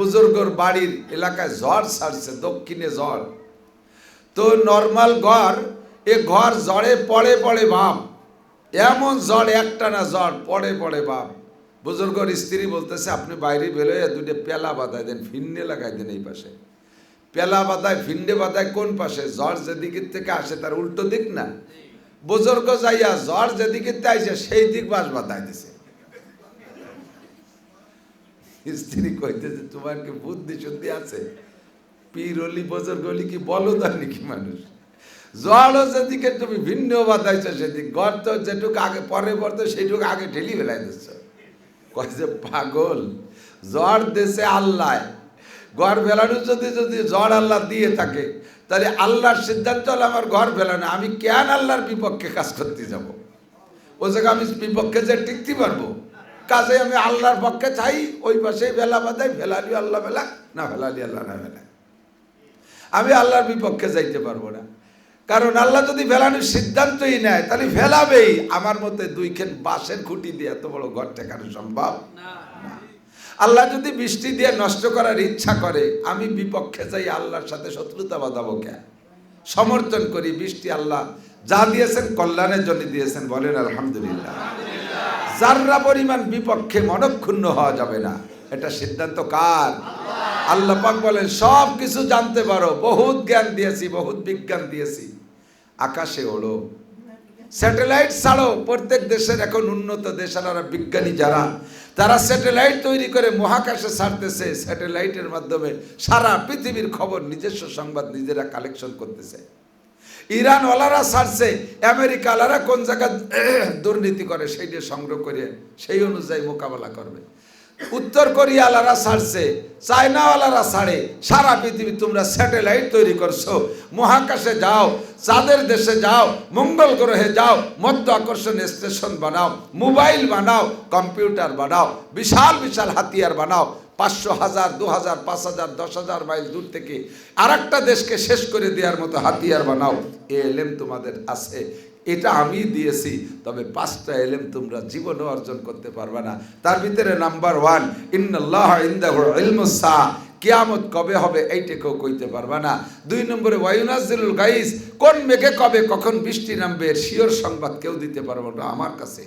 বুজুর্গর বাড়ির এলাকায় ঝড় ছাড়ছে, দক্ষিণে ঝড়। তো নর্মাল ঘর, এ ঘর ঝড়ে পড়ে পড়ে বাপ। এমন ঝড় একটা না ঝড়, পড়ে পড়ে বাপ। বুজুর্গর স্ত্রী বলতেছে, আপনি বাইরে বেরোয় দুটো পেলা বাঁধায় দেন ফিন্নে লাগাই দেন এই পাশে। পেলা বাঁধায় ফিন্ডে বাঁধায় কোন পাশে? ঝড় যেদিকের থেকে আসে তার উল্টো দিক না? বুজুর্গ যাইয়া ঝড় যেদিকে আইসে সেই দিক বাস বাঁধায় দিছে। স্ত্রী কইতেছে তোমার কি বুদ্ধি শুদ্ধি আছে। পীর অলি বুজুর্গ অলি কি বলো তার নাকি মানুষ? জড়ও যেদিকে তুমি ভিন্ন বাঁধাইছো সেদিক গর তো যেটুকু আগে পরে পড়তো সেটুকু আগে ঠেলি ফেলাই দিচ্ছ কয় যে পাগল, জ্বর দেশে আল্লাহ। ঘর ফেলানো যদি যদি জ্বর আল্লাহ দিয়ে থাকে, তাহলে আল্লাহর সিদ্ধান্ত হলো আমার ঘর ফেলানো। আমি কেন আল্লাহর বিপক্ষে কাজ করতে যাব? ও জায়গায় আমি বিপক্ষে যে টিকতে পারব? কাজে আমি আল্লাহর পক্ষে চাই, ওই পাশে ভেলা বাদাই ফেলালি আল্লাহ ফেলা না ফেলালি আল্লাহ না ফেলা আমি আল্লাহর বিপক্ষে যাইতে পারব না। কারণ আল্লাহ যদি ফেলানোর সিদ্ধান্তই নেয়, তাহলে ফেলাবেই আমার মধ্যে দুইখান বাঁশের খুঁটি দিয়ে এত বড় ঘর টেকানো সম্ভব। আল্লাহ যদি বৃষ্টি দিয়ে নষ্ট করার ইচ্ছা করে, আমি বিপক্ষে যাই আল্লাহর সাথে শত্রুতা বাঁধাবো কে? সমর্থন করি বৃষ্টি আল্লাহ যা দিয়েছেন কল্যাণের জন্য দিয়েছেন, বলেন আলহামদুলিল্লাহ। যাররা পরিমাণ বিপক্ষে মনক্ষুণ্ণ হওয়া যাবে না, এটা সিদ্ধান্ত কার? আল্লাহ পাক বলেন সব কিছু জানতে পারো, বহুত জ্ঞান দিয়েছি, বহুত বিজ্ঞান দিয়েছি। আকাশে ওড়ো। স্যাটেলাইট ছাড়ো, প্রত্যেক দেশের এখন উন্নত দেশের আর বিজ্ঞানী যারা, তারা স্যাটেলাইট তৈরি করে মহাকাশে ছাড়তেছে, স্যাটেলাইটের মাধ্যমে সারা পৃথিবীর খবর, নিজস্ব সংবাদ নিজেরা কালেকশন করতেছে। ইরান ওলারা ছাড়ছে আমেরিকালারা কোন জায়গায় দুর্নীতি করে সেইটা সংগ্রহ করে সেই অনুযায়ী মোকাবেলা করবে। উত্তর কোরিয়ালারা ছাড়ছে, চায়নাওয়ালারা ছাড়ে, সারা পৃথিবী তোমরা স্যাটেলাইট তৈরি করছ। মহাকাশে যাও, চাঁদের দেশে যাও, মঙ্গল গ্রহে যাও, মধ্য আকর্ষণ স্টেশন বানাও, মোবাইল বানাও, কম্পিউটার বানাও, বিশাল বিশাল হাতিয়ার বানাও পাঁচশো হাজার, দু হাজার, পাঁচ হাজার, দশ হাজার মাইল দূর থেকে আর একটা দেশকে শেষ করে দেওয়ার মতো হাতিয়ার বানাও। এ এলেম তোমাদের আছে। এটা আমি দিয়েছি, তবে পাঁচটা এলেম তোমরা জীবনে অর্জন করতে পারবে না। তার ভিতরে নাম্বার ওয়ান, ইন্নাল্লাহ ইন্দাহু ইলমুসা কিয়ামত কবে হবে এইটা কেউ কইতে পারবে না। দুই নম্বরে ওয়ায়ুনাজিলুল গাইস, কোন মেঘে কবে কখন বৃষ্টি নামবে শিওর সংবাদ কেউ দিতে পারবে না। আমার কাছে।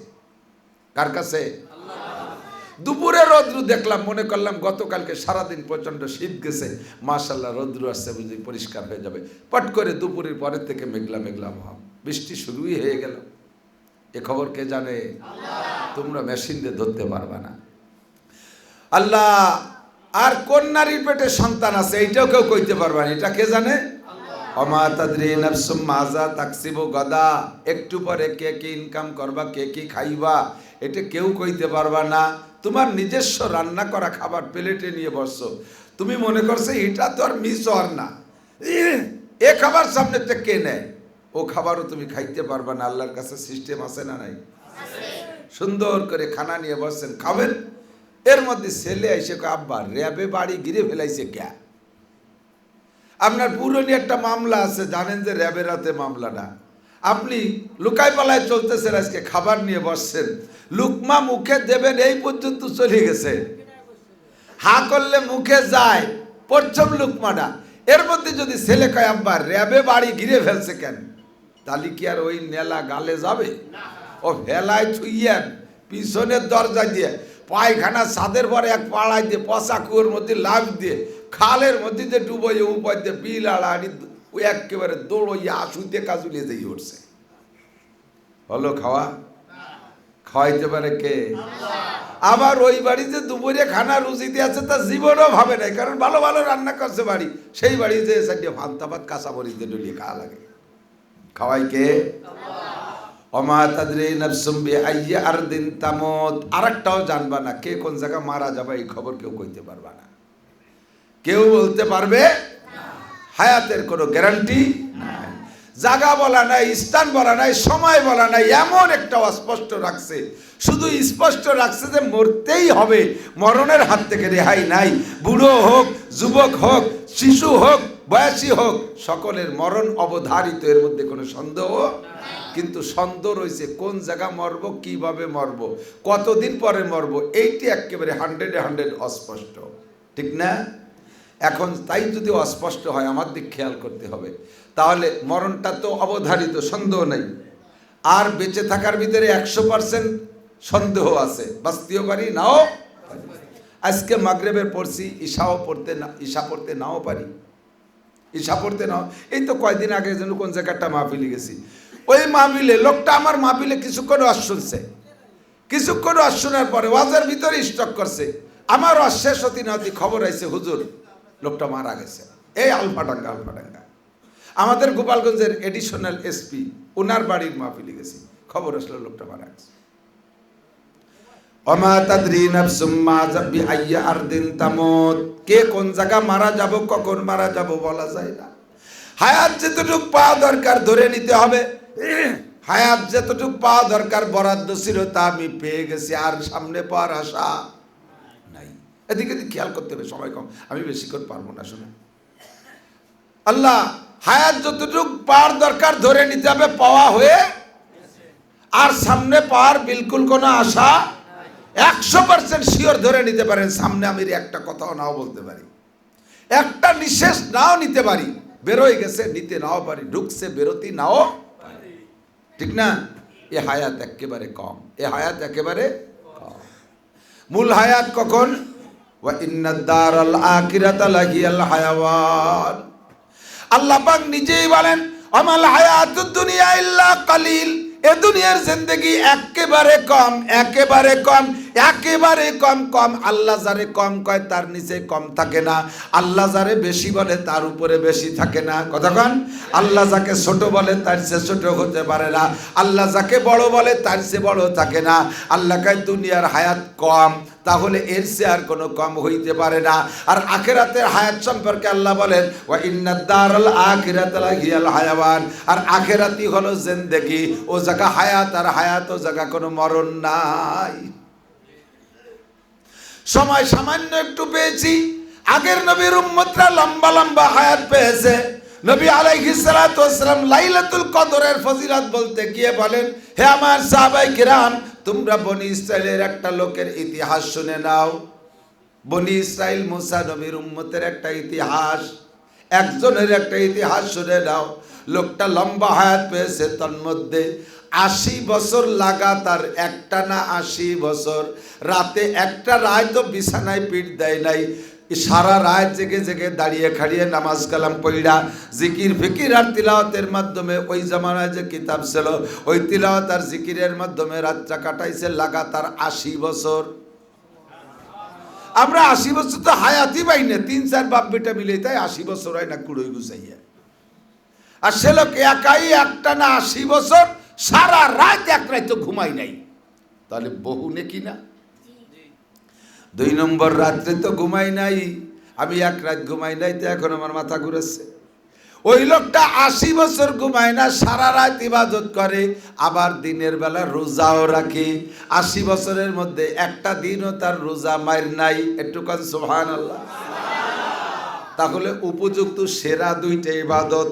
কার কাছে? দুপুরে রৌদ্র দেখলাম, মনে করলাম গতকালকে সারাদিন প্রচণ্ড শীত গেছে। মাশাল্লাহ রৌদ্র আসছে বুঝি পরিষ্কার হয়ে যাবে। পট করে দুপুরের পরের থেকে মেঘলা মেঘলা ভাব বৃষ্টি শুরুই হয়ে গেল। এ খবর কে জানে? তোমরা মেশিন দিয়ে ধরতে পারবে না। আল্লাহ, আর কোন নারীর পেটে সন্তান আছে? এইটাও কেউ কইতে পারবে না। এটা কে জানে? অমা তাদরি মাজা তাকসিবু গদা। একটু পরে কে কি ইনকাম করবা, কে কি খাইবা, এটা কেউ কইতে পারবা না। তোমার নিজস্ব রান্না করা খাবার প্লেটে নিয়ে বসছো। তুমি মনে করছ এটা তো আর মিস হওয়ার না। এ খাবার সামনে তো কে নেয়? ও খাবারও তুমি খাইতে পারবা না, আল্লাহর কাছে সিস্টেম আছে না নাই? সুন্দর করে খানা নিয়ে বসছেন, খাবেন? এর মধ্যে ছেলে এসে আব্বা, র্যাবে বাড়ি গিরে ফেলাইছে ক্যা আপনার পুরনো একটা মামলা আছে, জানেন যে র্যাবের হাতে মামলাটা। আপনি লুকাই পালায় চলতেছেন আজকে, খাবার নিয়ে বসছেন। লুকমা মুখে দেবেন, এই পর্যন্ত চলে গেছে। হা করলে মুখে যায়, প্রথম লুকমাটা। এর মধ্যে যদি ছেলে কয়, আব্বা, র্যাবে বাড়ি ঘিরে ফেলছে কেন? তাহলে কি আর ওই নেলা গালে যাবে? ও ভেলায় ছুইয়েন পিছনের দরজা দিয়ে, পায়খানা ছাদের পরে এক পাড়ায় দিয়ে, পচা কুয়োর মধ্যে লাভ দিয়ে খালের মধ্যে উপায় দিয়ে বিল ওই একেবারে দৌড়ইয়ে আশুতে কাজুলিয়ে দিয়ে উঠছে। হলো খাওয়া? খাওয়াইতে পারে কে? আবার ওই বাড়িতে দুপুরে খানা রুচিতে আছে, তা জীবনও ভাবে নাই, কারণ ভালো ভালো রান্না করছে বাড়ি। সেই বাড়িতে সাইডে ভান্তা ভাত, কাঁচা মরিচে ডলিয়ে খাওয়া লাগে। খাওয়াই কে? অমা তাদরে নরসুম বে আইয়া আর দিন তামত। আরেকটাও জানবা না কে কোন জায়গায় মারা যাবে, এই খবর কেউ কইতে পারবা না। কেউ বলতে পারবে? হায়াতের কোনো গ্যারান্টি জাগা বলা নাই, স্থান বলা নাই, সময় বলা নাই, এমন একটা অস্পষ্ট রাখছে। শুধু স্পষ্ট রাখছে যে মরতেই হবে। মরণের হাত থেকে রেহাই নাই। বুড়ো হোক, যুবক হোক, শিশু হোক, বয়সী হোক, সকলের মরণ অবধারিত, এর মধ্যে কোনো সন্দেহ? কিন্তু সন্দেহ রয়েছে, কোন জায়গা মরব, কীভাবে মরব, কতদিন পরে মরব, এইটি একেবারে হান্ড্রেডে হান্ড্রেড অস্পষ্ট। ঠিক না? এখন তাই যদি অস্পষ্ট হয়, আমার দিক খেয়াল করতে হবে। তাহলে মরণটা তো অবধারিত, সন্দেহ নেই। আর বেঁচে থাকার ভিতরে একশো পার্সেন্ট সন্দেহ আছে। বাঁচতেও পারি, নাও আজকে মাগরেবের পড়ছি, ঈশাও পড়তে না, ঈশা পড়তে নাও পারি। ঈশা পড়তে নাও। এই তো কয়দিন আগে যেন কোন জায়গাটা মাহফিলে গেছি। ওই মাহফিলে, লোকটা আমার মাহফিলে কিছুক্ষণ ওয়াজ শুনছে। কিছুক্ষণ ওয়াজ শোনার পরে ওয়াজের ভিতরে স্টক করছে। আমার ওয়াজ শেষ হতে না হতে খবর আইছে, হুজুর। লোকটা মারা গেছে। এই আলফাডাঙ্গা আলফাডাঙ্গা আমাদের গোপালগঞ্জের এডিশনাল এসপি ওনার বাড়ির মাহফিলে গেছি। খবর আসলো লোকটা মারা গেছে। কে কোন জায়গা মারা যাব, কখন মারা যাব বলা যায় না। হায়াত যেতটুক পাওয়া দরকার ধরে নিতে হবে। হায়াত যেতটুক পাওয়া দরকার বরাদ্দ ছিল তা আমি পেয়ে গেছি। আর সামনে পাওয়ার আশা। এদিকে খেয়াল করতে হবে, সময় কম। আমি বেশিক্ষণ পারব না শুনে। আল্লাহ, হায়াত যতটুক পাওয়ার দরকার ধরে নিতে হবে, পাওয়া হয়ে আর সামনে পাওয়ার বিলকুল কোনো আশা একশো পার্সেন্ট শিওর ধরে নিতে পারেন, সামনে আমি একটা কথাও নাও বলতে পারি। একটা নিঃশেষ নাও নিতে পারি, বেরোয় গেছে, নিতে নাও পারি, ঢুকছে বেরোতে নাও ঠিক না? এ হায়াত একেবারে কম, এ হায়াত একেবারে কম। মূল হায়াত কখন? আল্লাহ পাক নিজেই বলেন, আমাল হায়াতুদ দুনিয়া ইল্লা কালিল। এ দুনিয়ার জিন্দগি একেবারে কম একেবারে কম। একেবারে কম কম, আল্লাহ যারে কম কয় তার নিচে কম থাকে না। আল্লাহ যারে বেশি বলে তার উপরে বেশি থাকে না। কতক্ষণ আল্লাহ যাকে ছোট বলে তার চেয়ে ছোট হতে পারে না। আল্লাহ যাকে বড় বলে তার চেয়ে বড় থাকে না। আল্লাহ কয়, দুনিয়ার হায়াত কম, তাহলে এর চেয়ে আর কোনো কম হইতে পারে না। আর আখেরাতের হায়াত সম্পর্কে আল্লাহ বলেন, ওয়া ইন্নাদ দারাল আখিরাত লাহিয়াল হায়াওয়ান। আর আখেরাতি হলো জিন্দেগি। ও জায়গা হায়াত, আর হায়াত ও জায়গা কোনো মরণ নাই। সময় সামান্য একটু পেয়েছি। আগের নবীর উম্মতরা লম্বা লম্বা হায়াত পেয়েছে। নবী আলাইহিস সালাতু ওয়াসসালাম লাইলাতুল কদরের ফজিলত বলতে গিয়ে বলেন, হে আমার সাহাবাই কিরাম, তোমরা বনি ইসরাইলের একটা লোকের ইতিহাস শুনে নাও। বনি ইসরাইল মুসা নবীর উম্মতের একটা ইতিহাস। একজনের একটা ইতিহাস শুনে নাও। লোকটা লম্বা হায়াত পেয়েছে তন্মধ্যে আশি বছর লাগাতার, একটা না আশি বছর। রাতে একটা রায় তো বিছানায় পিঠ দেয় নাই। সারা রাত জেগে জেগে দাঁড়িয়ে খাড়িয়ে নামাজ কালাম পইড়া জিকির, ফিকির আর তিলাওয়াতের মাধ্যমে ওই জামানায় যে কিতাব ছিল, ওই তিলাওয়াত আর জিকিরের মাধ্যমে রাতটা কাটাইছে লাগাতার আশি বছর। আমরা আশি বছর তো হায়াতি পাই না, তিন চার বাপ বেটা মিলে তাই আশি বছর হয় না কুড়োই গুছাইয়া। আর সে লোক একাই একটা না আশি বছর সারা রাত এক রাত তো ঘুমাই নাই। তাহলে বহু নেকি না? দুই নম্বর রাত্রে তো ঘুমাই নাই। আমি এক রাত ঘুমাই নাই তো এখন আমার মাথা ঘুরেছে। ওই লোকটা আশি বছর ঘুমায় না, সারা রাত ইবাদত করে, আবার দিনের বেলা রোজাও রাখে। আশি বছরের মধ্যে একটা দিনও তার রোজা মায়ের নাই। একটু কাজ সোহান আল্লাহ তাহলে উপযুক্ত সেরা দুইটা ইবাদত,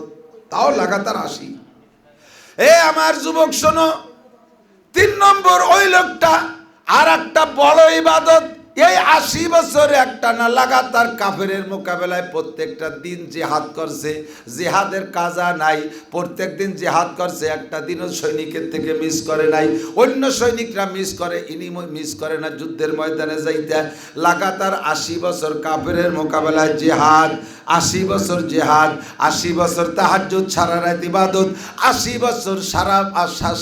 তাও লাগাতার আসি এ আমার যুবক শোনো তিন নম্বর ওই লোকটা আর একটা বড় ইবাদত এই আশি বছর একটা না, লাগাতার কাফেরের মোকাবেলায় প্রত্যেকটা দিন জেহাদ করছে। জেহাদের কাজা নাই, প্রত্যেক দিন জেহাদ করছে, একটা দিনও সৈনিকের থেকে মিস করে নাই। অন্য সৈনিকরা মিস করে, ইনি মিস করে না, যুদ্ধের ময়দানে যাইতে। লাগাতার আশি বছর কাফেরের মোকাবেলায় জেহাদ, আশি বছর জেহাদ, আশি বছর তাহাজ্জুদ, সারা রাত ইবাদত, আশি বছর সারা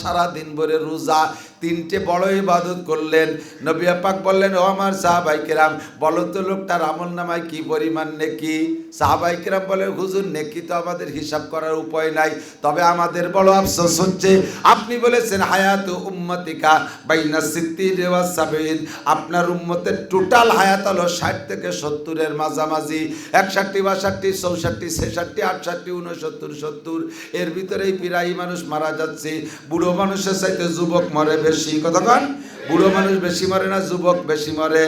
সারা দিন ভরে রোজা তিনটে বড় ইবাদত করলেন। নবী আপাক বললেন, ও আমার সাহাবাই কেরাম, বলো তো লোকটার আমল নামায় কি পরিমাণ নেকি? সাহাবাই কেরাম বলে হুজুর, নেকি তো আমাদের হিসাব করার উপায় নাই। তবে আমাদের বড় আফসোস হচ্ছে, আপনি বলেছেন, হায়াত উম্মতিকা বাইনা সিদ্দির সাবিন আপনার উম্মতের টোটাল হায়াত হলো ষাট থেকে সত্তরের মাঝামাঝি। একষট্টি, বাষট্টি, চৌষট্টি, ছেষট্টি, আটষট্টি উনসত্তর সত্তর। এর ভিতরেই প্রায় মানুষ মারা যাচ্ছে। বুড়ো মানুষের চাইতে যুবক মরে বেশি। কতক্ষণ বুড়ো মানুষ বেশি মরে না, যুবক বেশি মরে?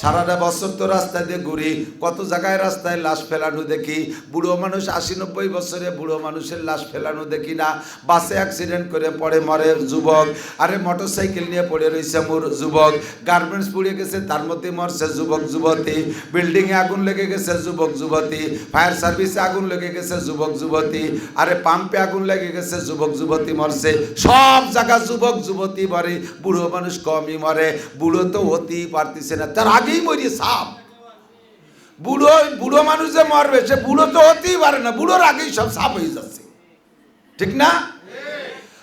সারাটা বছর তো রাস্তা দিয়ে ঘুরি, কত জায়গায় রাস্তায় লাশ ফেলানো দেখি। বুড়ো মানুষ, আশি নব্বই বছরে বুড়ো মানুষের লাশ ফেলানো দেখি না। বাসে অ্যাক্সিডেন্ট করে পড়ে মরে যুবক। আরে মোটর সাইকেল নিয়ে পড়ে রয়েছে মোর যুবক। গার্মেন্টস পুড়ে গেছে, তার মধ্যে মরছে যুবক, যুবতী। বিল্ডিংয়ে আগুন লেগে গেছে, যুবক, যুবতী। ফায়ার সার্ভিসে আগুন লেগে গেছে, যুবক, যুবতী। আরে পাম্পে আগুন লেগে গেছে, যুবক, যুবতী মরছে। সব জায়গা যুবক, যুবতী মরে। বুড়ো মানুষ কমই মরে। বুড়ো তো হতেই পারতেছে না। তার আগেই মরি, সাপ। বুড়ো বুড়ো মানুষ যে মরবে, সে বুড়ো তো হতেই পারে না, বুড়োর আগেই সব সাপ হয়ে যাচ্ছে। ঠিক না?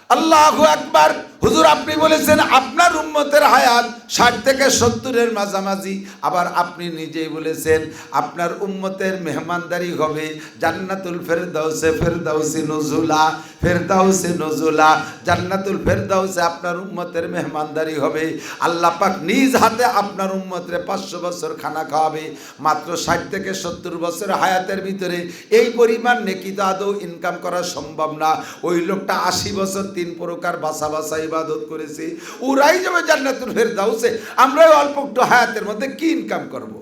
আল্লাহ একবার হুজুর, আপনি বলেছেন আপনার উম্মতের হায়াত ষাট থেকে সত্তরের মাঝামাঝি। আবার আপনি নিজেই বলেছেন আপনার উম্মতের মেহমানদারি হবে জান্নাতুল ফেরদাউসে ফেরদাউসি নজুলা, ফেরদাউসে নজুলা, জান্নাতুল ফেরদাউসে আপনার উম্মতের মেহমানদারি হবে। আল্লাহ পাক নিজ হাতে আপনার উম্মতের পাঁচশো বছর খানা খাওয়াবে। মাত্র ষাট থেকে সত্তর বছর হায়াতের ভিতরে এই পরিমাণ নেকিতা আদৌ ইনকাম করা সম্ভব না। ওই লোকটা আশি বছর তিন প্রকার বাসা বাসা ইবাদত করেছি ওরাই যাবে জান্নাতুল ফেরদাউসে আমরা অল্প একটু হায়াতের মধ্যে কি ইনকাম করব।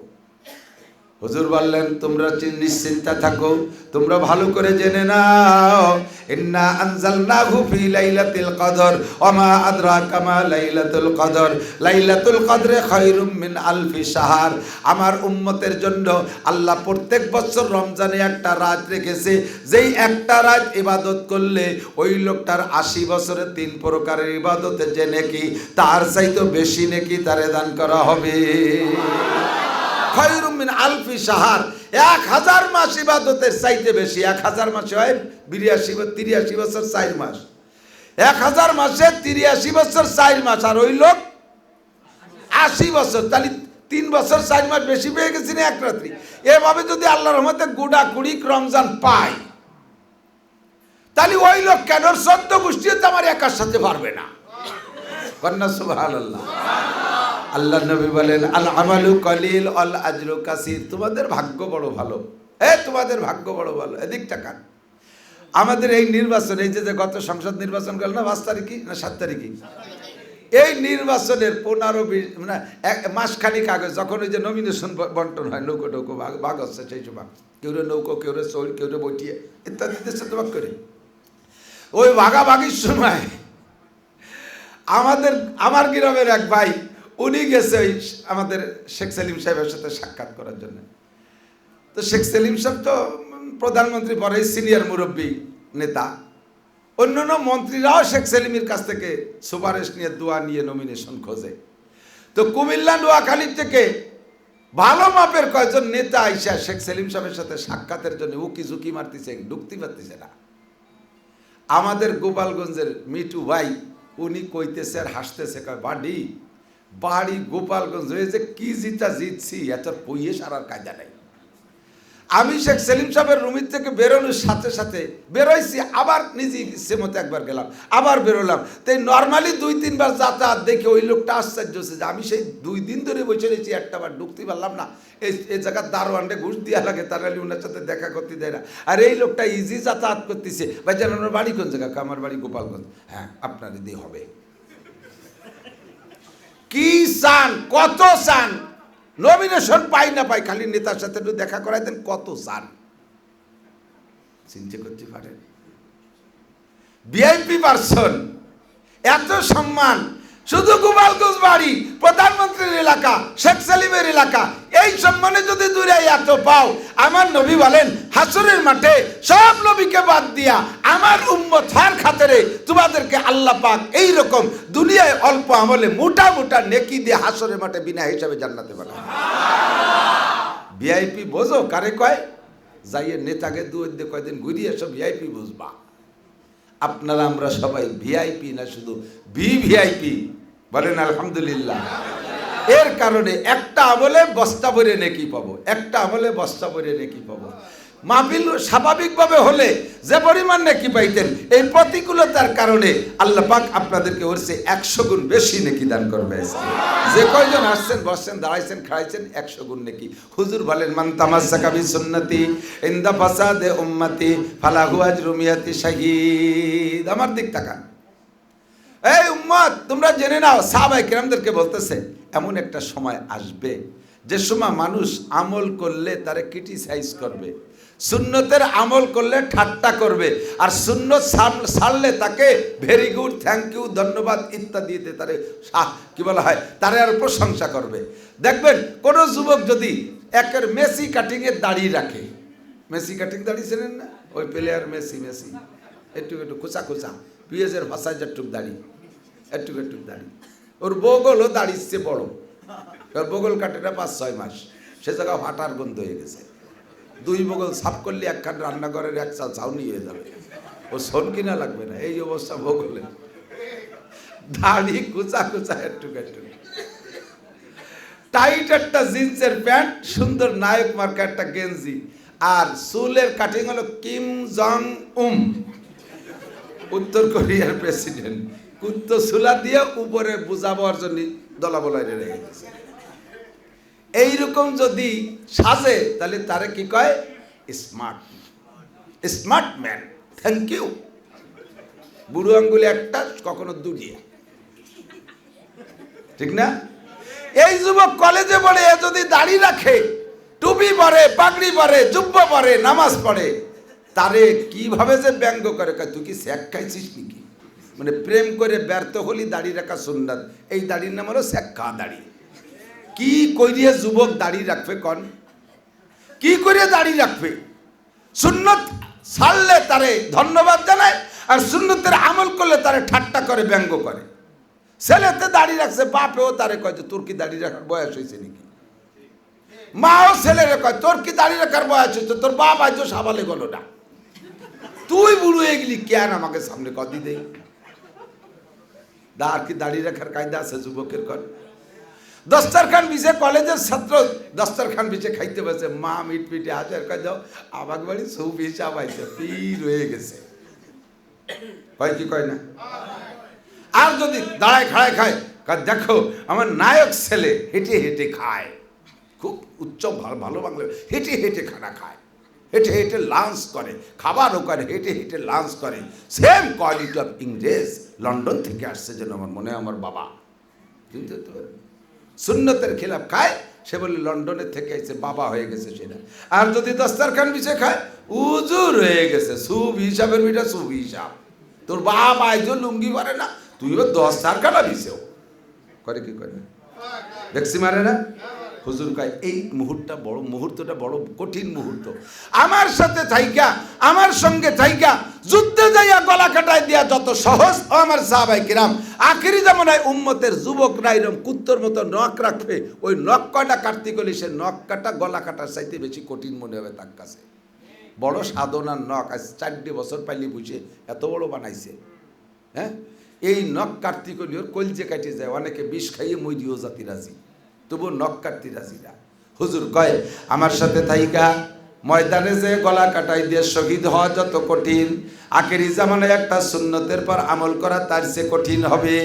হুজুর বললেন, তোমরা নিশ্চিন্তা থাকো, তোমরা ভালো করে জেনে নাও। ইন্না আনজালনাহু ফি লাইলাতিল কদর, ওমা আদরাকা মা লাইলাতুল কদর। লাইলাতুল কদরে খায়রুম মিন আলফি শাহর। আমার উম্মতের জন্য আল্লাহ প্রত্যেক বছর রমজানে একটা রাত রেখেছে। যেই একটা রাত ইবাদত করলে ওই লোকটার আশি বছরের তিন প্রকারের ইবাদতে যে নেকি তার চাইতে বেশি নেকি তারে দান করা হবে? খয়রুম মিন আলফি সাহার এক হাজার মাস ইবাদতের চাইতে বেশি। এক হাজার মাসে হয় বিরাশি বা তিরিয়াশি বছর চার মাস। এক হাজার মাসে তিরিয়াশি বছর চার মাস। আর ওই লোক আশি বছর। তাহলে তিন বছর চার মাস বেশি পেয়ে গেছি না এক রাত্রি? এভাবে যদি আল্লাহ রহমতে গুড়া কুড়ি রমজান পায় তাহলে ওই লোক কেন? সদ্য গোষ্ঠী আমার একার সাথে পারবে না। কন্যা সুবাহ আল্লাহ আল্লাহ নবী বলেন আল আমালু কলিল অল আজরু কাসির। তোমাদের ভাগ্য বড় ভালো। এ, তোমাদের ভাগ্য বড় ভালো। এদিক টাকান আমাদের এই নির্বাচন, এই যে গত সংসদ নির্বাচন গেল না, পাঁচ তারিখে না সাত তারিখে এই নির্বাচনের পনেরো বিশ মানে এক, মাসখানিক আগে যখন ওই যে নমিনেশন বন্টন হয়, নৌকো টৌকো ভাগ ভাগ হচ্ছে সেই সময়। কেউ নৌকো, কেউ রে চৌল কেউ রে বটিয়ে ইত্যাদি দেশে তো ভাগ করে। ওই ভাগাভাগির সময় আমাদের, আমার গ্রামের এক ভাই উনি গেছে ওই আমাদের শেখ সেলিম সাহেবের সাথে সাক্ষাৎ করার জন্য। তো শেখ সেলিম সাহেব তো প্রধানমন্ত্রী পরে সিনিয়র মুরব্বী নেতা। অন্যান্য মন্ত্রীরাও শেখ সেলিমের কাছ থেকে সুপারিশ নিয়ে, দোয়া নিয়ে নমিনেশন খোঁজে। তো কুমিল্লা, নোয়াখালীর থেকে ভালো মাপের কয়েকজন নেতা আইসা শেখ সেলিম সাহেবের সাথে সাক্ষাতের জন্য উকি ঝুঁকি মারতেছে, ঢুকতে পারতেছে না। আমাদের গোপালগঞ্জের মিটু ভাই, উনি কইতেছে আর হাসতেছে, কয় বাড়ি বাড়ি গোপালগঞ্জ হয়ে যে কি জিতা জিতছি, এত কইয়ে সারার কায়দা নাই। আমি শেখ সেলিম সাহেবের রুমির থেকে বেরোনোর সাথে সাথে বেরোইছি, আবার নিজে ইচ্ছে মতো একবার গেলাম, আবার বেরোলাম। তো নর্মালি দুই তিনবার যাতায়াত দেখে ওই লোকটা আশ্চর্য হচ্ছে যে আমি সেই দুই দিন ধরে বসে রয়েছি, একটা বার ঢুকতে পারলাম না। এই এই জায়গার দারোয়ানটা ঘুষ দিয়া লাগে, তার আলী ওনার সাথে দেখা করতে দেয় না। আর এই লোকটা ইজি যাতায়াত করতেছে, ভাই জানেন ওনার বাড়ি কোন জায়গা? আমার বাড়ি গোপালগঞ্জ। হ্যাঁ আপনার দিয়ে হবে। কি চান, কত চান? নমিনেশন পাই না পাই, খালি নেতার সাথে একটু দেখা করাই দেন, কত চান? চিন্তা করতে পারেন। ভিআইপি পার্সন এত সম্মান শুধু গোপালগঞ্জ বাড়ি, প্রধানমন্ত্রীর এলাকা, শেখ সালিমের এলাকা, এই সম্মানে যদি দূরে এত পাও, আমার নবী বলেন, হাসরের মাঠে সব নবীকে বাদ দিয়া আমার উম্মত হার খাতেরে তোমাদেরকে আল্লাহ পাক এই রকম দুনিয়ায় অল্প আমলে মোটা মোটা নেকি দিয়ে হাসরের মাঠে বিনা হিসাবে জান্নাতে পারে ভিআইপি বোঝো কারে কয়? যাইয়ে নেতাকে দিয়ে কয়দিন ঘুরিয়ে সব ভিআইপি বুঝবা। আপনারা আমরা সবাই ভিআইপি না শুধু ভি ভিআইপি বলেন, আলহামদুলিল্লাহ। এর কারণে একটা আমলে বস্তা ভরে নেকি পাবো, একটা আমলে বস্তা ভরে নেকি পাবো। মাহফিল স্বাভাবিকভাবে হলে যে পরিমাণ নেকি পাইতেন, এই প্রতিকূলতার কারণে আল্লাহ পাক আপনাদেরকে ওরছে একশো গুণ বেশি নেকি দান করবে যে কয়জন আসছেন, বসছেন, দাঁড়াইছেন, খাইছেন, একশো গুণ নেকি। হুজুর বলেন, মান তামাসসাকা বি সুন্নতি ইনদা ফাসাদে উম্মতি ফালাহু আজরুমিয়াতি শাহীদ। আমার দিক তাকান। এই উম্মত, তোমরা জেনে নাও সাহাবাই কেরামদেরকে বলতেছে, এমন একটা সময় আসবে, যে সময় মানুষ আমল করলে তারে ক্রিটিসাইজ করবে, সুন্নতের আমল করলে ঠাট্টা করবে, আর সুন্নত সারলে তাকে ভেরি গুড থ্যাংক ইউ ধন্যবাদ ইত্যাদিতে তারে কি বলা হয়, তারে আর প্রশংসা করবে। দেখবেন, কোনো যুবক যদি একের মেসি কাটিংয়ের দাড়ি রাখে, মেসি কাটিং দাড়ি ছিলেন না? ওই প্লেয়ার মেসি মেসি, একটু একটু খোঁচা খোঁচা। পিএসের ভাষায় যেটুক দাড়ি একটু একটু দাড়ি। ওর বগলও দাড়ির চেয়ে বড়। ওর বগল কাটেটা পাঁচ, ছয় মাস। সে জায়গা ফাটার গন্ধ হয়ে গেছে। দুই বগল সাফ করলে একখান রান্নাঘরের এক চাল ছাউনি হয়ে যাবে। ও শোন কিনা লাগবে না, এই অবস্থা বগলে। দাড়ি কুচা কুচা একটু একটু টাইট একটা জিন্সের প্যান্ট, সুন্দর নায়ক মার্কা একটা গেঞ্জি। আর চুলের কাটিং হলো কিম জং উম উত্তর কোরিয়ার প্রেসিডেন্ট। কুত্ত সুলা দিয়ে উপরে বুঝাবার জন্য দলা বলাই রেখে গেছে এইরকম যদি সাজে, তাহলে তারে কি কয়? Smart. Smart man. Thank you বুড়ো আঙ্গুলি একটা, কখনো দুলিয়ে ঠিক না? এই যুবক কলেজে পড়ে যদি দাড়ি রাখে, টুপি পরে, পাগড়ি পরে, জুব্ব পরে, নামাজ পড়ে তারে কীভাবে যে ব্যঙ্গ করে? তুই কি স্যাক খাইছিস নাকি? মানে প্রেম করে ব্যর্থ হলি দাড়ি রাখা সুন্দর এই দাড়ির নাম হলো স্যাক খা দাড়ি। কি করিয়ে যুবক দাড়ি রাখবে কন? কি করে দাড়ি রাখবে? সুন্নত ছাড়লে তারে ধন্যবাদ জানায় আর সুন্নতের আমল করলে তারে ঠাট্টা করে, ব্যঙ্গ করে। ছেলেতে দাড়ি রাখছে, বাপেও তারে কয় তোর কি দাড়ি রাখার বয়স হয়েছে নাকি? মাও ছেলেরে কয়, তোর কি দাড়ি রাখার বয়স হয়েছে? তোর বাপ আজ সাবালে গেল না তুই বুড়ো হয়ে গেলি, কেন আমাকে সামনে কদি দে? আর কি দাড়ি রাখার কায়দা আছে যুবকের কর দস্তারখান বিছে কলেজের ছাত্র, দস্তারখান বিছে খাইতে বসে, মা মিট পিটে হাজার কয় দাও আমার বাড়ি সৌ হিসাব আইছে, পীর হয়ে গেছে। কয় কি কয় না? আর যদি দাঁড়ায় খাড়ায় খায় দেখো, আমার নায়ক ছেলে হেঁটে হেঁটে খায়। খুব উচ্চ, ভালো ভালো বাংলা, হেঁটে হেঁটে খানা খায়। হেঁটে হেঁটে লাঞ্চ করে, খাবারও করে, হেঁটে হেঁটে লাঞ্চ করে। সেম কোয়ালিটি অফ ইংরেজ লন্ডন থেকে আসছে যেন আমার মনে আমার বাবা। চিনতে তো? সুন্নতের খেলাফ খায়, সে বলে লন্ডনের থেকে এসে বাবা হয়ে গেছে সেটা আর যদি দস্তারখান বিছে খায়, উজুর হয়ে গেছে সুব হিসাবের মিটা সুব হিসাব। তোর বাপ আইজো লুঙ্গি পারে না তুইও দস্তারখানা বিছেও করে কি করে? ভ্যাকসি মারে না হুজুর কয়, এই মুহূর্তটা বড় মুহূর্তটা বড় কঠিন মুহূর্ত। আমার সাথে থাইকা, আমার সঙ্গে থাইকা, যুদ্ধে যাইয়া গলা কাটায় দিয়া যত সহজ আমার সাহাবাই কিরাম, আখেরি জামানায় উম্মতের যুবকরা এরকম কুত্তর মতো নখ রাখবে, ওই নখ কয়টা কাটতে গেলে সে নখ কাটা গলা কাটার চাইতে বেশি কঠিন মনে হবে তার কাছে। বড় সাধনার নখ আজ চারটে বছর পাইলে বুঝে, এত বড় বানাইছে। হ্যাঁ? এই নখ ওর কলজে কাটে যায়, অনেকে বিষ খাইয়ে মই দিও জাতি রাজি। তবু নখ কাটতে রাজি না। হুজুর কয়, আমার সাথে থাইকা, ময়দানে যে গলা কাটাই দিয়ে শহীদ হওয়া যত কঠিন আখেরি জামানায় একটা সুন্নতের পর আমল করা তার চেয়ে কঠিন হবে।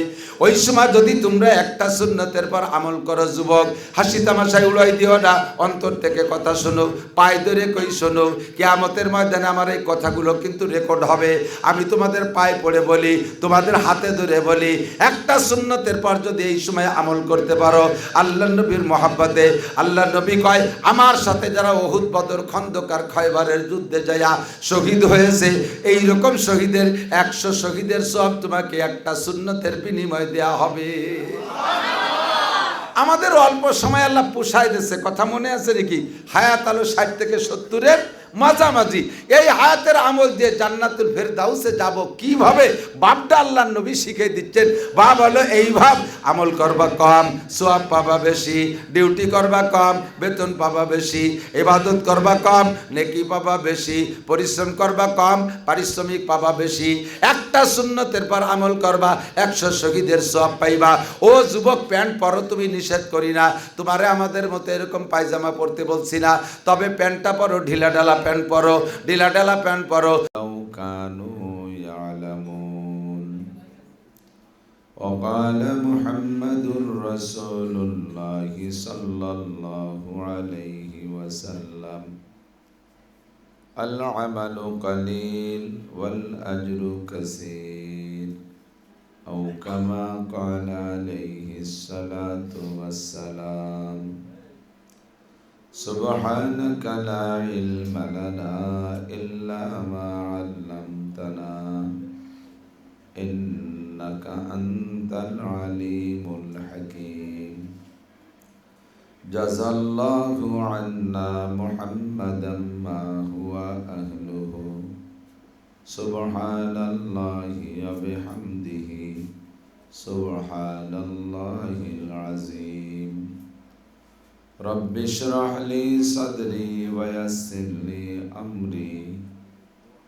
ওই সময় যদি তোমরা একটা সুন্নতের পর আমল করো, যুবক, হাসি তামাশায় উড়াই দিও না। অন্তর থেকে কথা শোনো, পায়ে ধরে কই শোনো, কেয়ামতের ময়দানে আমার এই কথাগুলো কিন্তু রেকর্ড হবে। আমি তোমাদের পায়ে পড়ে বলি, তোমাদের হাতে ধরে বলি, একটা সুন্নতের পর যদি এই সময় আমল করতে পারো, আল্লাহ নবীর মহাব্বতে, আল্লাহ নবী কয়, আমার সাথে যারা ওহুদ বদর খন্দকার খয়বারের যুদ্ধে যায়া শহীদ হয়েছে, এই রকম শহীদের, একশো শহীদের সব তোমাকে একটা শূন্যতের বিনিময় দেয়া হবে। আমাদের অল্প সময় আল্লাহ পোষায় দিয়েছে। কথা মনে আছে নাকি? হায়াত আলো ষাট থেকে সত্তরের মাঝামাঝি। এই হায়াতের আমল দিয়ে জান্নাতুল ফেরদাউসে যাব কীভাবে? বাপটা আল্লাহ নবী শিখে দিচ্ছেন, বাপ হলো এই ভাব, আমল করবা কম, সোয়াব পাবা বেশি, ডিউটি করবা কম, বেতন পাবা বেশি এবাদত করবা কম, নেকি পাবা বেশি, পরিশ্রম করবা কম, পারিশ্রমিক পাবা বেশি, একটা সুন্নতের পর আমল করবা, একশো শহীদের সব পাইবা। ও যুবক, প্যান্ট পরো, তুমি নিষেধ করি না। তোমারে আমাদের মতো এরকম পায়জামা পরতে বলছি না। তবে প্যান্টটা পরো ঢিলা ঢালা প্যান্ট পরো ঢিলা ঢালা প্যান্ট পরো كانوا يعلمون وقال محمد رسول الله صلى الله عليه وسلم العمل قليل والأجر كثير أو كما قال عليه الصلاة والسلام سبحانك لا علم لنا إلا ما علمتنا. إنك أنت العليم الحكيم. جزى الله عنا محمدا ما هو أهله. سبحان الله وبحمده. سبحان الله العظيم. رب اشرح لي صدري ويسر لي أمري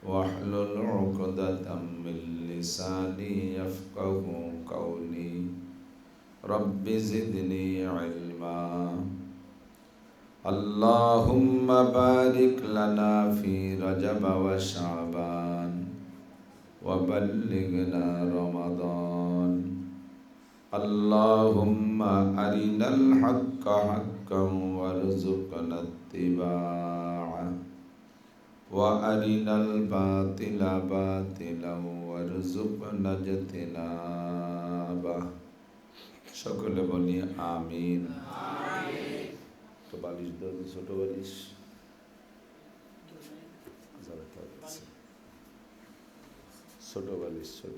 واحلل عقدة من لساني يفقه قولي. رب زدني علما. اللهم بارك لنا في رجب وشعبان وبلغنا رمضان. اللهم أرنا الحق حقا وارزقنا اتباعه وأرنا الباطل باطلا وارزقنا اجتنابه সকলে বলি আমিন তো বালিশ দাও ছোট বালিশ ছোট বালিশ ছোট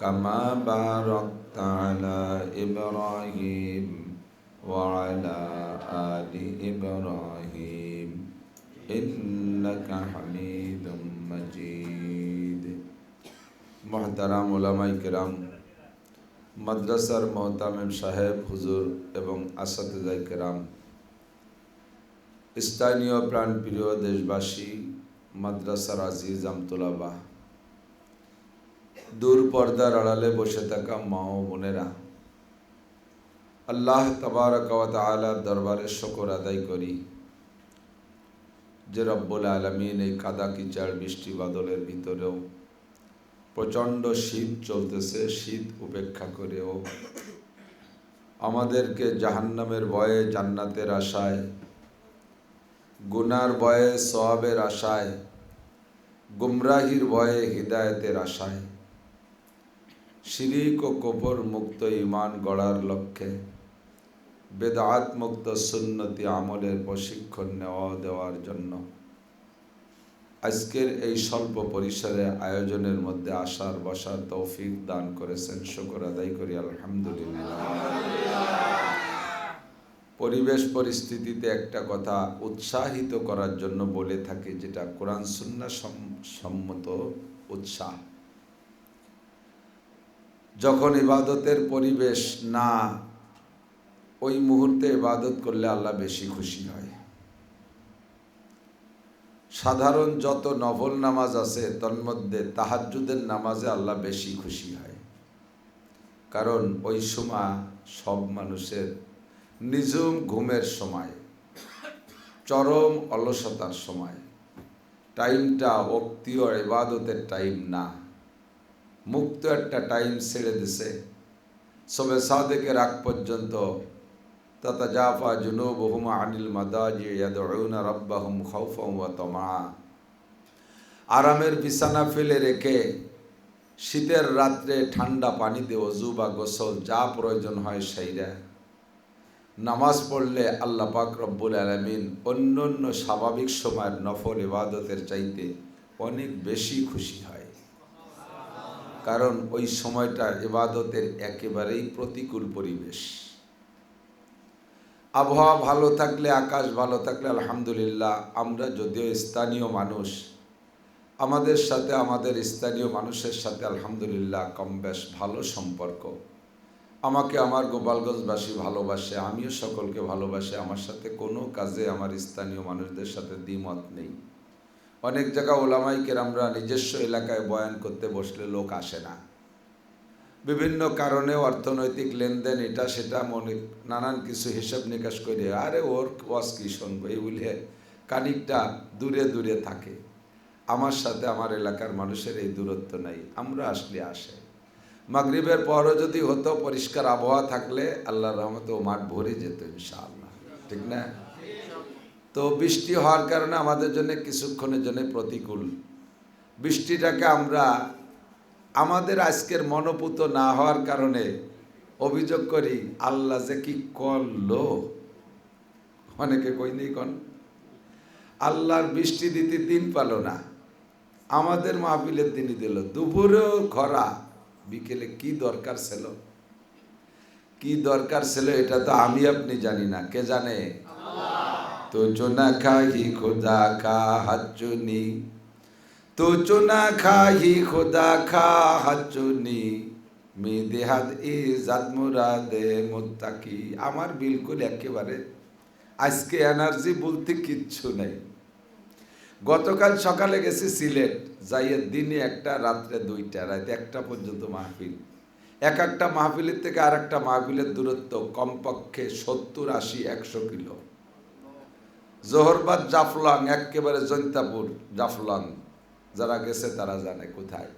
كما باركت على إبراهيم وعلى آل إبراهيم إنك حميد مجيد محترم علماء کرام মাদ্রাসার মহতামেম সাহেব হুজুর এবং আসাদাই কেরাম স্থানীয় প্রাণপ্রিয় দেশবাসী মাদ্রাসার আজিজ আমতুলাবাহ দূর পর্দার আড়ালে বসে থাকা মা ও বোনেরা। আল্লাহ তবারকাওয়াত আলার দরবারে শকর আদায় করি। যে রব্বুল আলমিন এই কাদা কিচার, বৃষ্টি বাদলের ভিতরেও প্রচণ্ড শীত চলতেছে, শীত উপেক্ষা করেও আমাদেরকে জাহান্নামের ভয়ে, জান্নাতের আশায়, গুনার ভয়ে সবাবের আশায়, গুমরাহির ভয়ে, হৃদায়তের আশায় শিরিক ও কবর মুক্ত ইমান গড়ার লক্ষ্যে বেদাত মুক্ত সুন্নতি আমলের প্রশিক্ষণ নেওয়া দেওয়ার জন্য। আজকের এই স্বল্প পরিসরে আয়োজনের মধ্যে আসার, বসার তৌফিক দান করেছেন। শুকর আদায় করি, আলহামদুলিল্লাহ। পরিবেশ পরিস্থিতিতে একটা কথা উৎসাহিত করার জন্য বলে থাকে, যেটা কোরআন সুন্না সম্মত উৎসাহ। যখন ইবাদতের পরিবেশ না, ওই মুহূর্তে ইবাদত করলে আল্লাহ বেশি খুশি হয়। সাধারণ যত নফল নামাজ আছে, তন্মধ্যে তাহাজুদের নামাজে আল্লাহ বেশি খুশি হয়। কারণ ওই সময় সব মানুষের নিজুম ঘুমের সময়, চরম অলসতার সময়। টাইমটা অক্তীয় ইবাদতের টাইম না। মুক্ত একটা টাইম ছেড়ে দিছে। সবে সাদেকের আগ পর্যন্ত তথা জাফা জুনুবহুমা আনিল মাদাজি ইয়াদউনা রাব্বাহুম খাউফাম ওয়া তামা আরামের বিছানা ফেলে রেখে শীতের রাত্রে ঠান্ডা পানিতে অজু বা গোসল যা প্রয়োজন হয় সেইরা। নামাজ পড়লে আল্লাহ পাক রব্বুল আলমিন অন্য অন্য স্বাভাবিক সময়ের নফল ইবাদতের চাইতে অনেক বেশি খুশি হয়। কারণ ওই সময়টা ইবাদতের একেবারেই প্রতিকূল পরিবেশ। আবহাওয়া ভালো থাকলে, আকাশ ভালো থাকলে, আলহামদুলিল্লাহ, আমরা যদিও স্থানীয় মানুষ, আমাদের সাথে, আমাদের স্থানীয় মানুষের সাথে আলহামদুলিল্লাহ কম বেশ ভালো সম্পর্ক। আমাকে আমার গোপালগঞ্জবাসী ভালোবাসে, আমিও সকলকে ভালোবাসে, আমার সাথে কোনো কাজে আমার স্থানীয় মানুষদের সাথে দ্বিমত নেই। অনেক জায়গা ওলামাই কেরামরা নিজস্ব এলাকায় বয়ান করতে বসলে লোক আসে না। বিভিন্ন কারণে অর্থনৈতিক লেনদেন এটা সেটা মনে নানান কিছু হিসাব নিকাশ করে, আরে ওর ওয়াজ কি শুনব? এই বলে কানিকটা দূরে দূরে থাকে। আমার সাথে আমার এলাকার মানুষের এই দূরত্ব নাই, আমরা আসলে আসে। মাগরিবের পরও যদি হতো পরিষ্কার আবহাওয়া থাকলে আল্লাহ রহমতে ও মাঠ ভরে যেত ইনশাআল্লাহ। ঠিক না? তো বৃষ্টি হওয়ার কারণে আমাদের জন্য কিছুক্ষণের জন্য প্রতিকূল। বৃষ্টিটাকে আমরা, আমাদের আজকের মনোপুত না হওয়ার কারণে অভিযোগ করি, আল্লাহ যে কি করল? অনেকে কই নেই কন। আল্লাহর বৃষ্টি দিতে দিন পালো না। আমাদের মাহফিলের দিনই দিল। দুপুরেও খরা, বিকেলে কি দরকার ছিল? কি দরকার ছিল এটা তো আমি আপনি জানি না। কে জানে? তো চোনা খাহি খোদা খা হাজুনি তো চোনা খাহি খোদা খা হাজুনি মি দেহাদ ই জাত মুরাদে মুত্তাকি আমার বিলকুল একেবারে। আজকে এনার্জি বলতে কিচ্ছু নেই। গতকাল সকালে গেছি সিলেট, যাইয়ে দিনে একটা, রাত্রে দুইটা, রাত একটা পর্যন্ত মাহফিল। এক একটা মাহফিলের থেকে আর একটা মাহফিলের দূরত্ব কমপক্ষে সত্তর আশি, একশো কিলো। জোহরবাদ জাফলং একেবারে জৈন্তাপুর জাফলং। যারা গেছে তারা জানে কোথায়।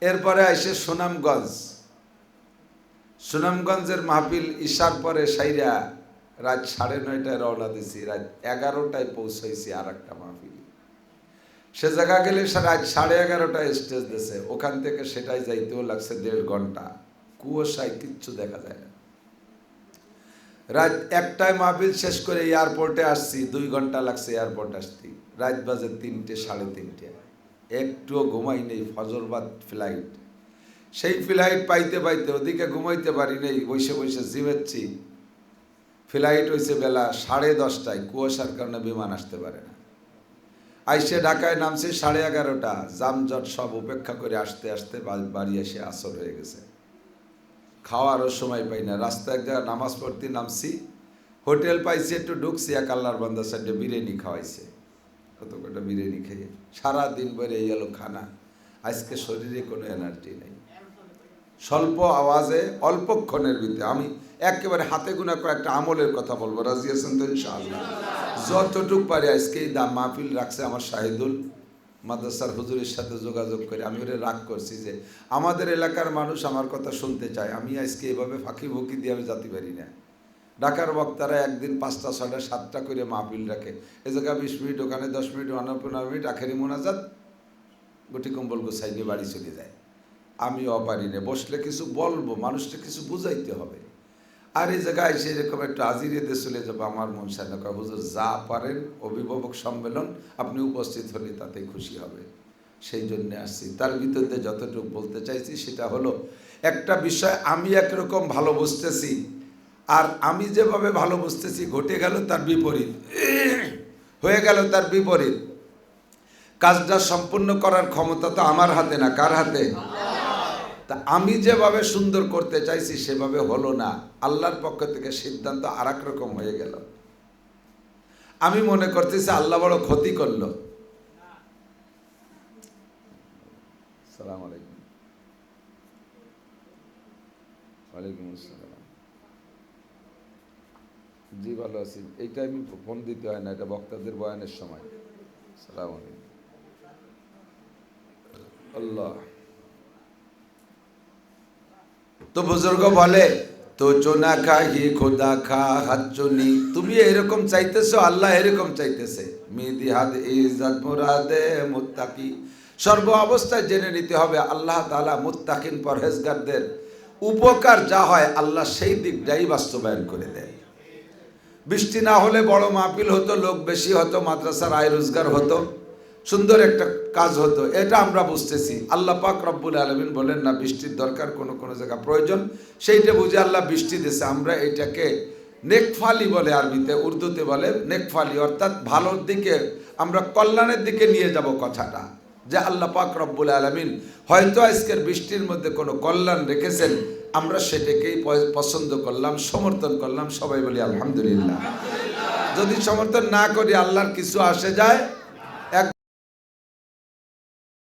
এরপরে আসে সুনামগঞ্জ। সুনামগঞ্জের মাহফিল ঈশার পরে সাইরা রাত সাড়ে নয়টায় রওনা দিছি, রাত এগারোটায় পৌঁছাইছি আর একটা মাহফিল। সে জায়গা গেলে রাত সাড়ে এগারোটায় স্টেজ দিছে, ওখান থেকে সেটাই যাইতেও লাগছে দেড় ঘণ্টা। কুয়াশায় কিচ্ছু দেখা যায় না। রাত একটায় মাহফিল শেষ করে এয়ারপোর্টে আসছি, দুই ঘণ্টা লাগছে এয়ারপোর্ট আসতে। রাত বাজে তিনটে, সাড়ে তিনটে। একটুও ঘুমাই নেই ফজরবাদ ফ্লাইট। সেই ফ্লাইট পাইতে পাইতে, ওদিকে ঘুমাইতে পারি নেই, বসে বসে জিমেচ্ছি ফ্লাইট হয়েছে বেলা সাড়ে দশটায়, কুয়াশার কারণে বিমান আসতে পারে না। আইসে ঢাকায় নামছে সাড়ে এগারোটা জামজট সব উপেক্ষা করে আসতে আসতে বাড়ি এসে আসর হয়ে গেছে। খাওয়ারও সময় পাই না। রাস্তায় জায়গায় নামাজ পড়তে নামছি, হোটেল পাইছি, একটু ঢুকছি, এক আল্লাহর বান্দার সাইডে বিরিয়ানি খাওয়াইছে। কত কটা বিরিয়ানি খেয়ে সারাদিন ভরে এই গেল খানা। আজকে শরীরে কোনো এনার্জি নেই। স্বল্প আওয়াজে অল্পক্ষণের ভিতরে। আমি একেবারে হাতে গোনা কয়েকটা আমলের কথা বলব। রাজি আছেন তো ইনশাআল্লাহ? যতটুক পারি আজকে এই দাম মাহফিল রাখছে আমার শাহিদুল। মাদ্রাসার হুজুরের সাথে যোগাযোগ করে। আমি ওরে রাগ করছি যে, আমাদের এলাকার মানুষ আমার কথা শুনতে চায়। আমি আজকে এভাবে ফাঁকি ফুঁকি দিয়ে আমি যাতে পারি না। ঢাকার বক্তারা একদিন পাঁচটা, ছয়টা, সাতটা করে মাহফিল রাখে। এ জায়গা বিশ মিনিট, ওখানে দশ মিনিট অনার পনেরো মিনিট, আখেরি মোনাজাত, গুটি কম্বল গোসাই নিয়ে বাড়ি চলে যায়। আমি অপারি না। বসলে কিছু বলব মানুষটা কিছু বুঝাইতে হবে। আর এই জায়গায় এসে এরকম একটু হাজিরে দিয়ে চলে যাব আমার মন না। হুজুর, যা পারেন, অভিভাবক সম্মেলন, আপনি উপস্থিত হলে তাতে খুশি হবে। সেই জন্যে আসছি। তার ভিতরে যতটুকু বলতে চাইছি সেটা হলো, একটা বিষয় আমি একরকম ভালো বুঝতেছি, আর আমি যেভাবে ভালো বুঝতেছি ঘটে গেল তার বিপরীত। হয়ে গেল তার বিপরীত। কাজটা সম্পূর্ণ করার ক্ষমতা তো আমার হাতে না, কার হাতে? তা আমি যেভাবে সুন্দর করতে চাইছি সেভাবে হলো না। আল্লাহর পক্ষ থেকে সিদ্ধান্ত আর রকম হয়ে গেল। আমি মনে করতেছি আল্লাহ বড় ক্ষতি করল। আলাইকুম ওয়ালাইকুম আসসালাম। জি, ভালো আছি। এই টাইমে ফোন দিতে হয় না, এটা বক্তাদের বয়ানের সময়। সালাম আলাইকুম আল্লাহ। তো বুজুর্গ বলে, তো চোনা খাহি, খোদা খা, হাত চুনি। তুমি এরকম চাইতেছো, আল্লাহ এরকম চাইতেছে। মিদি হাত ইজাত মুরাদে সর্ব অবস্থায় জেনে নিতে হবে, আল্লাহ তাআলা মুত্তাকিন পরহেজগারদের উপকার যা হয়, আল্লাহ সেই দিকটাই বাস্তবায়ন করে দেয় বৃষ্টি না হলে বড় মাহফিল হতো, লোক বেশি হতো, মাদ্রাসার আয় রোজগার হতো। সুন্দর একটা কাজ হতো। এটা আমরা বুঝতেছি। আল্লাহ পাক রব্বুল আলমিন বলেন, না, বৃষ্টির দরকার কোনো কোনো জায়গা প্রয়োজন। সেইটা বুঝে আল্লাহ বৃষ্টি দিয়েছে। আমরা এটাকে নেকফালি বলে আরবিতে, উর্দুতে বলে নেকফালি। অর্থাৎ ভালোর দিকে, আমরা কল্যাণের দিকে নিয়ে যাব কথাটা। যে আল্লাহ পাক রব্বুল আলমিন হয়তো আজকের বৃষ্টির মধ্যে কোনো কল্যাণ রেখেছেন। আমরা সেটাকেই পছন্দ করলাম, সমর্থন করলাম। সবাই বলি, আলহামদুলিল্লাহ। যদি সমর্থন না করি, আল্লাহর কিছু আসে যায়